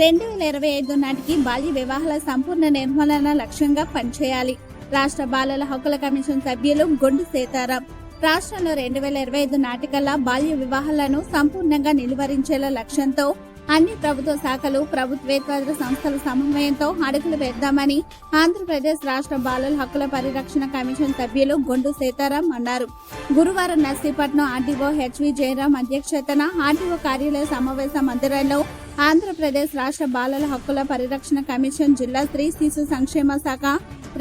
రెండు వేల ఇరవై ఐదు నాటికి బాల్య వివాహాల సంపూర్ణ నిర్మూలన లక్ష్యంగా పనిచేయాలి. రాష్ట్ర బాలల హక్కుల కమిషన్ సభ్యులు గొండు సీతారాం. రాష్ట్రంలో రెండు వేల ఇరవై ఐదు నాటికల్లా బాల్య వివాహాలను సంపూర్ణంగా నిలువరించేలా లక్ష్యంతో అన్ని ప్రభుత్వ శాఖలు ప్రభుత్వేతర సంస్థల సమన్వయంతో అడుగులు వేద్దామని ఆంధ్రప్రదేశ్ రాష్ట్ర బాలల హక్కుల పరిరక్షణ కమిషన్ సభ్యులు గొండు సీతారాం అన్నారు. గురువారం నర్సీపట్నం ఆర్డీఓ హెచ్వి జయరాం అధ్యక్షతన ఆర్డీఓ కార్యాలయ సమావేశ మందిరంలో ఆంధ్రప్రదేశ్ రాష్ట్ర బాలల హక్కుల పరిరక్షణ కమిషన్ జిల్లా స్త్రీ శిశు సంక్షేమ శాఖ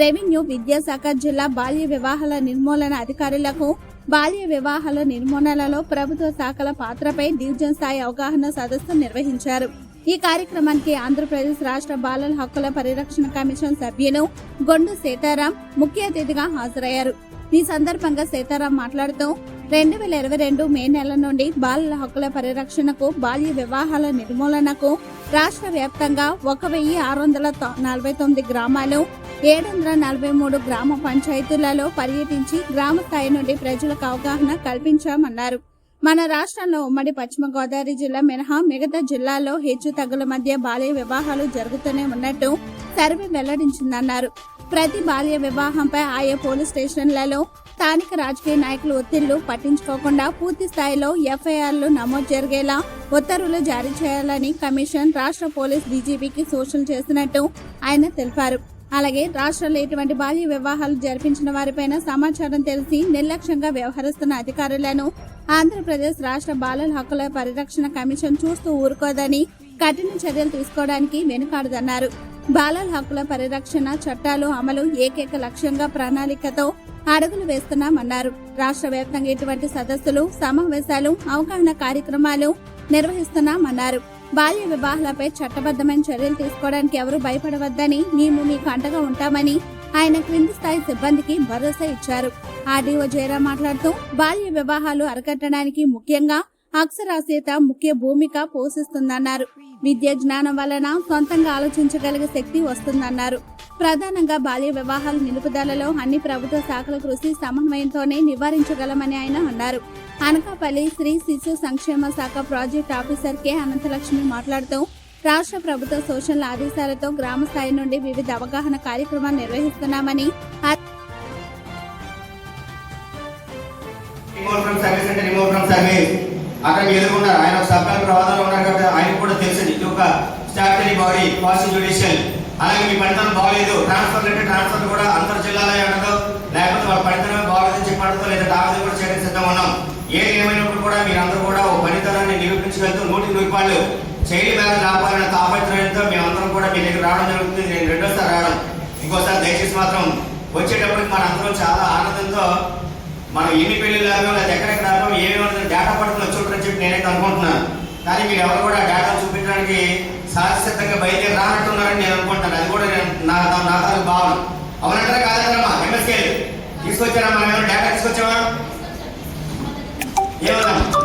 రెవెన్యూ విద్యాశాఖ జిల్లా బాల్య వివాహాల నిర్మూలన అధికారులకు బాల్య వివాహాల నిర్మూలనలో ప్రభుత్వ శాఖల పాత్రపై డివిజన్ స్థాయి అవగాహన సదస్సు నిర్వహించారు. ఈ కార్యక్రమానికి ఆంధ్రప్రదేశ్ రాష్ట్ర బాలల హక్కుల పరిరక్షణ కమిషన్ సభ్యులు గొండు సీతారాం ముఖ్య అతిథిగా హాజరయ్యారు. ఈ సందర్భంగా సీతారాం మాట్లాడుతూ రెండు వేల ఇరవై రెండు మే నెల నుండి బాలల హక్కుల పరిరక్షణకు బాల్య వివాహాల నిర్మూలనకు రాష్ట్ర వ్యాప్తంగా ఒక వెయ్యి ఆరు వందల తొ- నలభై తొమ్మిది గ్రామాలు ఏడు వందల నలభై మూడు గ్రామ పంచాయతీలలో పర్యటించి గ్రామ స్థాయి నుండి ప్రజలకు అవగాహన కల్పించామన్నారు. మన రాష్ట్రంలో ఉమ్మడి పశ్చిమ గోదావరి జిల్లా మినహా మిగతా జిల్లాల్లో హెచ్చు తగ్గుల మధ్య బాల్య వివాహాలు జరుగుతూనే ఉన్నట్టు సర్వే వెల్లడించిందన్నారు. ప్రతి బాల్య వివాహంపై ఆయా పోలీస్ స్టేషన్లలో స్థానిక రాజకీయ నాయకులు ఒత్తిళ్ళు పట్టించుకోకుండా పూర్తి స్థాయిలో ఎఫ్ఐఆర్లు నమోదు జరిగేలా ఉత్తర్వులు జారీ చేయాలని కమిషన్ రాష్ట్ర పోలీస్ డీజీపీకి సూచనలు చేసినట్టు ఆయన తెలిపారు. అలాగే రాష్ట్రంలో ఇటువంటి బాల్య వివాహాలు జరిపించిన వారిపైన సమాచారం తెలిసి నిర్లక్ష్యంగా వ్యవహరిస్తున్న అధికారులను ఆంధ్రప్రదేశ్ రాష్ట్ర బాలల హక్కుల పరిరక్షణ కమిషన్ చూస్తూ ఊరుకోదని కఠిన చర్యలు తీసుకోవడానికి వెనుకాడదన్నారు. బాలల హక్కుల పరిరక్షణ చట్టాలు అమలు ఏకైక లక్ష్యంగా ప్రణాళికతో అడుగులు వేస్తున్నామన్నారు. రాష్ట్ర వ్యాప్తంగా ఇటువంటి సదస్సులు సమావేశాలు అవగాహన కార్యక్రమాలు నిర్వహిస్తున్నామన్నారు. బాల్య వివాహాలపై చట్టబద్ధమైన చర్యలు తీసుకోవడానికి ఎవరు భయపడవద్దని మేము మీకు అండగా ఉంటామని ఆయన క్రింది స్థాయి సిబ్బందికి భరోసా ఇచ్చారు. ఆర్డీఓ జయరాం మాట్లాడుతూ బాల్య వివాహాలు అరికట్టడానికి ముఖ్యంగా అక్షరాస్యత ముఖ్య భూమిక పోషిస్తుందన్నారు. విద్య జ్ఞానం వలన సొంతంగా ఆలోచించగలిగే శక్తి వస్తుందన్నారు. ప్రధానంగా బాల్య వివాహాల నిలుపుదలలో అన్ని ప్రభుత్వ శాఖల కృషి సమన్వయంతోనే నివారించగలమని ఆయన అన్నారు. అనకాపల్లి శ్రీ శిశు సంక్షేమ శాఖ ప్రాజెక్ట్ ఆఫీసర్ కె. అనంతలక్ష్మి మాట్లాడుతూ రాష్ట్ర ప్రభుత్వ సోషల్ ఆదేశాలతో గ్రామ స్థాయి నుండి వివిధ అవగాహన కార్యక్రమాలు నిర్వహిస్తున్నామని ఆ- అక్కడ ఎదుర్కొన్నారు ఆయన ఒక సబ్ ఉన్నారు కాబట్టి ఆయన కూడా తెలుసు ఇది. ఒక స్టాట్యుటరీ బాడీ క్వాసి జ్యుడిషియల్ అలాగే మీ పనితనం బాగలేదు ట్రాన్స్ఫర్ అంటే ట్రాన్స్ఫర్ కూడా అంతర్ జిల్లాలో ఉండదు లేకపోతే వాళ్ళ పనితనమే బాగలేదని చెప్పి అడగదు లేదా డాక్టర్ కూడా చేయడానికి సిద్ధం ఉన్నాం. ఏది ఏమైనప్పుడు కూడా మీరందరూ కూడా ఓ పనితనాన్ని నిరూపించగలుగుతూ నూటికి నూరు రూపాయలు చైల్డ్ మ్యారేజ్ ఆపాలన్న తాపత్రయంతో మేమందరం కూడా మీ దగ్గర రావడం జరుగుతుంది. నేను రెండోసారి రావడం. ఇంకోసారి దయచేసి మాత్రం వచ్చేటప్పటికి మనందరం చాలా ఆనందంతో మనం ఎన్ని పెళ్ళి లాగా లేదా ఎక్కడెక్కడ రావడం ఏమేమి డేటా పట్టుకుని వచ్చి చెప్పి నేనైతే అనుకుంటున్నాను కానీ మీరు ఎవరు కూడా డేటా చూపించడానికి సాధిసిద్ధంగా బయలుదేరి రానట్టున్నారని తీసుకొచ్చారా? మనం ఏమైనా డేటా తీసుకొచ్చావా? ఏమన్నా?